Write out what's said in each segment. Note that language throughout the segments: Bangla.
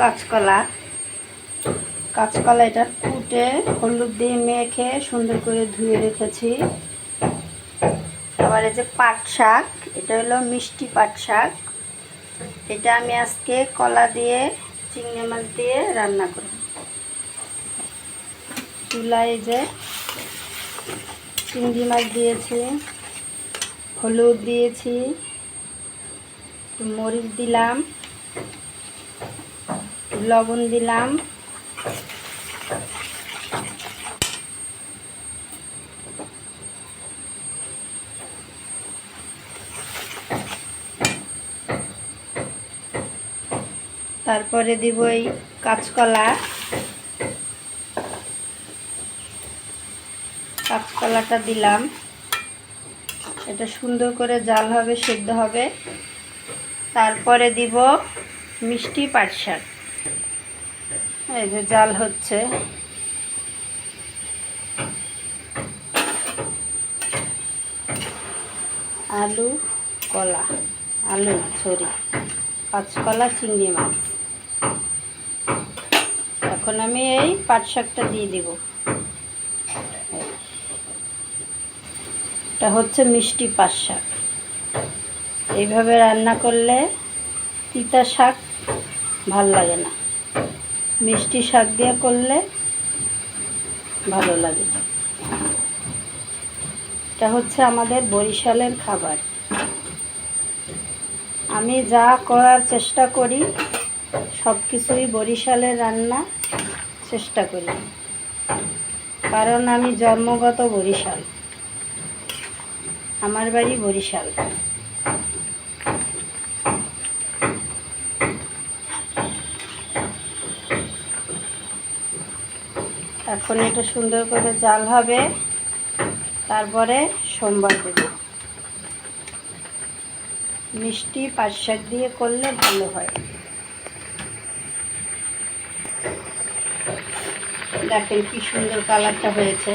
কাঁচকলা। কাঁচকলা এটা কুটে, হলুদ দিয়ে মেখে সুন্দর করে ধুয়ে রেখেছি। আবার এই যে পাট শাক, এটা হলো মিষ্টি পাট শাক। এটা আমি আজকে কলা দিয়ে, চিংড়ি মাছ দিয়ে রান্না করব। চুলায় যে চিংড়ি মাছ দিয়েছি, হলুদ দিয়েছি মরিচ দিলাম। লবণ দিলাম। তারপরে দিব এই কাঁচকলা। কাঁচকলাটা দিলাম। এটা সুন্দর করে জাল হবে, সেদ্ধ হবে। তারপরে দিব মিষ্টি পাট শাক। এই যে জাল হচ্ছে। আলু, কলা, আলু ছড়ি কাঁচকলা চিংড়ি মাছ। এখন আমি এই পাট শাকটা দিয়ে দিব। এটা হচ্ছে মিষ্টি পাট শাক। এইভাবে রান্না করলে তিতা শাক ভালো লাগে না। মিষ্টি শাক দিয়ে করলে ভালো লাগে। এটা হচ্ছে আমাদের বরিশালের খাবার। আমি যা করার চেষ্টা করি সব কিছুই বরিশালের রান্না চেষ্টা করি। কারণ আমি জন্মগত বরিশাল। আমার বাড়ি বরিশাল। এখন এটা সুন্দর করে জাল হবে। তারপরে সোমবার দেব। মিষ্টি পাশাক দিয়ে করলে ভালো হয়। দেখেন কি সুন্দর কালারটা হয়েছে।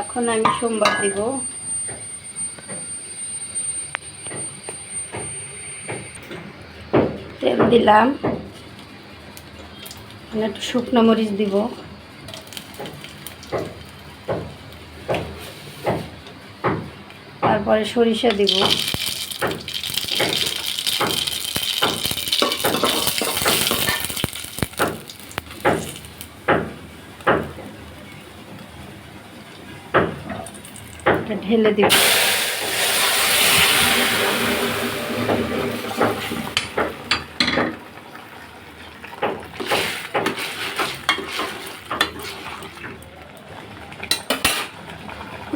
এখন আমি সোমবার দিব। তেল দিলাম। একটু শুকনো মরিচ দিব। তারপরে সরিষা দিব। এটা ঢেলে দিব।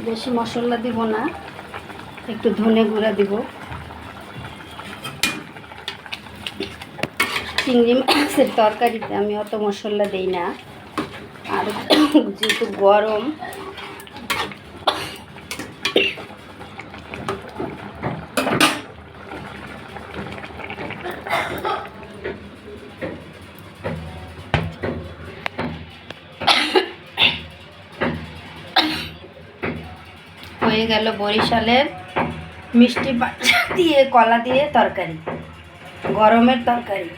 বেশি মশলা দিব না, একটু ধনে গুঁড়া দিব। চিংড়ি মাছের তরকারিতে আমি অত মশলা দিই না। আর যেহেতু গরম হয়ে গেল বরিশালের মিষ্টি দিয়ে কলা দিয়ে তরকারি গরমের তরকারি।